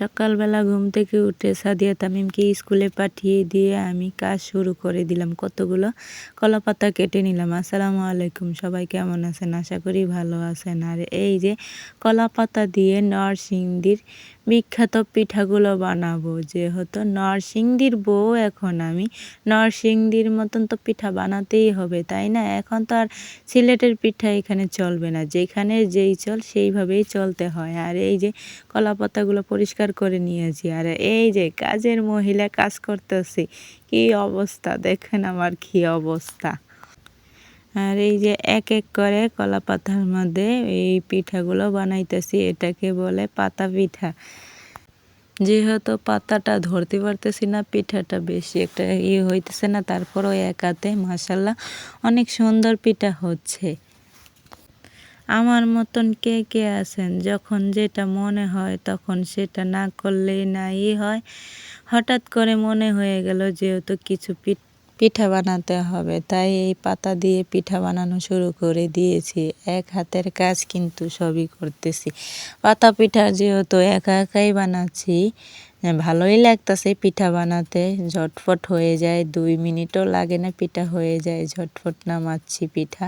সকালবেলা ঘুম থেকে উঠে সাদিয়া তামিমকে স্কুলে পাঠিয়ে দিয়ে আমি কাজ শুরু করে দিলাম। কতগুলো কলাপাতা কেটে নিলাম। আসসালামু আলাইকুম, সবাই কেমন আছেন? আশা করি ভালো আছেন। আর এই যে কলাপাতা দিয়ে নরসিংদীর বিখ্যাত পিঠাগুলো বানাবো। যেহেতু নরসিংদীর বউ এখন আমি, নরসিংদীর মতন তো পিঠা বানাতেই হবে, তাই না? এখন তো আর সিলেটের পিঠা এখানে চলবে না। যেখানে যেই চল, সেইভাবেই চলতে হয়। আর এই যে কলা পাতাগুলো পরিষ্কার করে নিয়েছি, আর এই যে কাজের মহিলা কাজ করতেছি, কি অবস্থা? দেখেন আমার কি অবস্থা। আর এই যে এক এক করে কলা পাতার মধ্যে এই পিঠাগুলো বানাইতেছি, এটাকে বলে পাতা পিঠা। যেহেতু পাতাটা ধরতে পারতেছি না, পিঠাটা বেশি একটা ইয়ে হইতেছে না, তারপরও এক হাতে মাসাল্লাহ অনেক সুন্দর পিঠা হচ্ছে। আমার মতন কে কে আছেন? যখন যেটা মনে হয়, তখন সেটা না করলেই নাই হয়। হঠাৎ করে মনে হয়ে গেল যেহেতু কিছু পিঠ পিঠা বানাতে হবে। তাই এই পাতা দিয়ে পিঠা বানানো শুরু করে দিয়েছি। এক হাতের কাজ কিন্তু সবই করতেছি। পাতা পিঠা যেহেতু একা একাই বানাচ্ছি, ভালোই লাগতেছে পিঠা বানাতে। ঝটফট হয়ে যায়, দুই মিনিটও লাগে না পিঠা হয়ে যায় ঝটফট নামাচ্ছি পিঠা।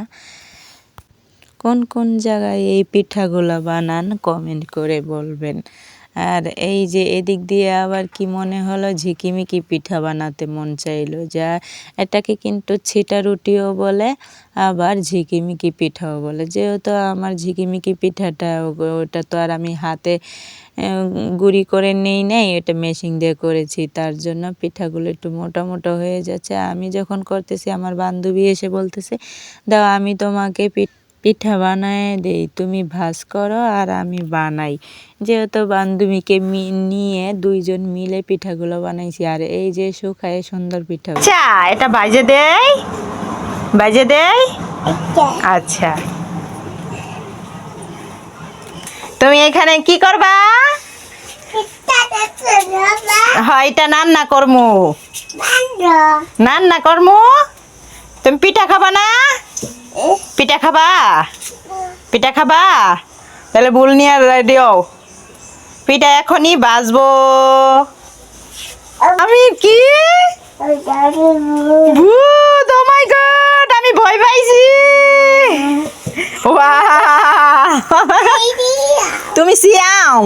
কোন কোন জায়গায় এই পিঠাগুলো বানান কমেন্ট করে বলবেন। আর এই যে এদিক দিয়ে আবার কি মনে হলো? ঝিকিমিকি পিঠা বানাতে মন চাইলো যা। এটাকে কিন্তু ছিটা রুটিও বলে, আবার ঝিকিমিকি পিঠাও বলে। যেহেতু আমার ঝিকিমিকি পিঠাটা, ওটা তো আর আমি হাতে গুঁড়ি করে নেই নেই, এটা মেশিন দিয়ে করেছি, তার জন্য পিঠাগুলো একটু মোটা মোটা হয়ে যাচ্ছে। আমি যখন করতেছি, আমার বান্ধবী এসে বলতেছে, দাও আমি তোমাকে পিঠ পিঠা বানায় দেই তুমি ভাজ করো আর আমি বানাই। যেহেতু বান্ধবীকে নিয়ে দুইজন মিলে পিঠাগুলো বানাইছি আর এই যে শুকায় সুন্দর পিঠা আচ্ছা এটা বাজে দেই বাজে দেই? আচ্ছা। তুমি এখানে কি করবা? হয় এটা নান্না করমু। রান্না করমু তুমি পিঠা খাবা না পিঠা খাবা? পিঠা খাবা? তাহলে বুল নিয়ে হও। পিঠা এখনই বাজবো। আমি কি? ভূত ও মাই গড আমি ভয় পাইছি! তুমি সিয়াম।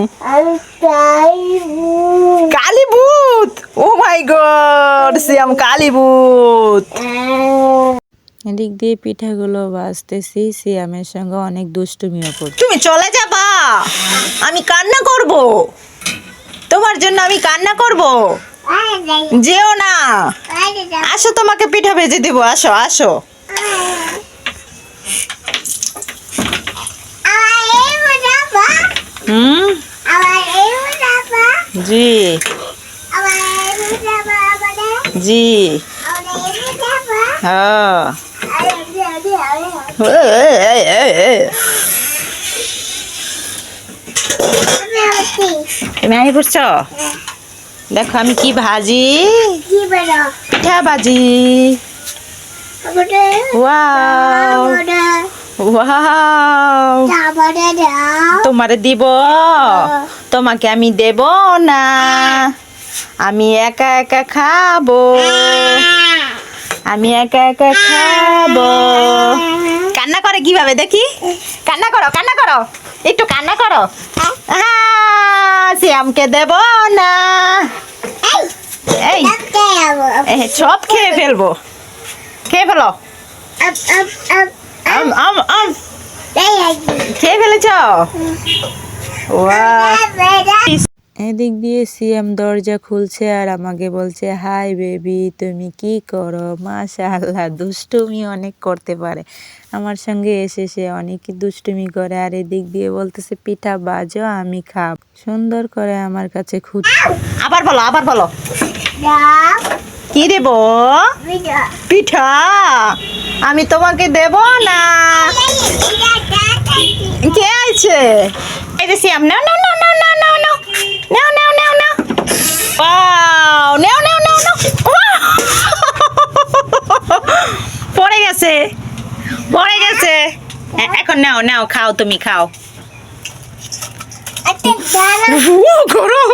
কালী ভূত ও মাই গড সিয়াম কালী ভূত। এদিক দিয়ে পিঠাগুলো বাজতেছি সিয়ামের সঙ্গে অনেক দুষ্টুমিও করছি। তুমি চলে যাবা! আমি কান্না করব! তোমার জন্য আমি কান্না করব! যেও না! আসো তোমাকে পিঠা ভেজে দিব আসো আসো। হুম? জি। জি। হ্যাঁ। দেখো আমি কি ভাজি। পিঠা ভাজি? ওয়াও। তোমারে দিব? তোমাকে আমি দেব না। আমি একা একা খাব। আমি একা একা খাব। কান্না করে কীভাবে দেখি? কান্না করো কান্না করো। একটু কান্না করো। শ্যামকে দেব না। এই সব খেয়ে ফেলব। খেয়ে ফেলো। আম আম আম খেয়ে ফেলেছ? ওয়া এদিক দিয়ে সিএম দরজা খুলছে আর আমাকে বলছে, হাই বেবি, তুমি কি করো? মাশাআল্লাহ, দুষ্টুমি অনেক করতে পারে। আমার সঙ্গে এসে সে অনেকই দুষ্টুমি করে আর এদিক দিয়ে বলতেছে, পিঠা বাজো, আমি খাব। সুন্দর করে আমার কাছে খুঁজ আবার বলো আবার বলো। কি দেব? পিঠা? আমি তোমাকে দেব না? কে আছে শ্যাম নাও গেছে। পড়ে গেছে। এখন নাও নাও খাও তুমি খাও। আচ্ছা, গরম।